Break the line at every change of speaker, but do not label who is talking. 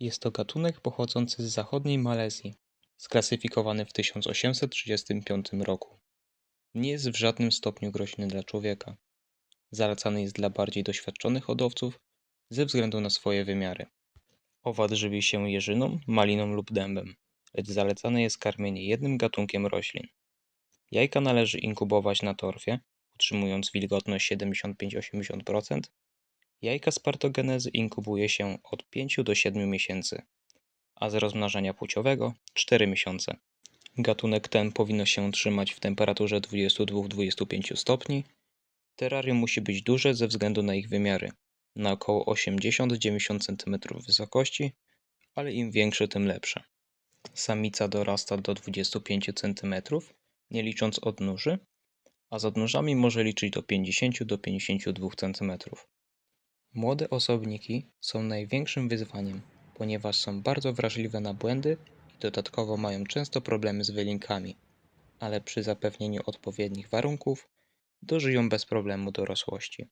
Jest to gatunek pochodzący z zachodniej Malezji, sklasyfikowany w 1835 roku. Nie jest w żadnym stopniu groźny dla człowieka. Zalecany jest dla bardziej doświadczonych hodowców ze względu na swoje wymiary. Owad żywi się jeżyną, maliną lub dębem, lecz zalecane jest karmienie jednym gatunkiem roślin. Jajka należy inkubować na torfie, utrzymując wilgotność 75-80%. Jajka z partogenezy inkubuje się od 5 do 7 miesięcy, a z rozmnażania płciowego 4 miesiące. Gatunek ten powinno się trzymać w temperaturze 22-25 stopni. Terrarium musi być duże ze względu na ich wymiary, na około 80-90 cm wysokości, ale im większe, tym lepsze. Samica dorasta do 25 cm, nie licząc odnóży, a z odnóżami może liczyć do 50 do 52 cm. Młode osobniki są największym wyzwaniem, ponieważ są bardzo wrażliwe na błędy i dodatkowo mają często problemy z wylinkami, ale przy zapewnieniu odpowiednich warunków dożyją bez problemu dorosłości.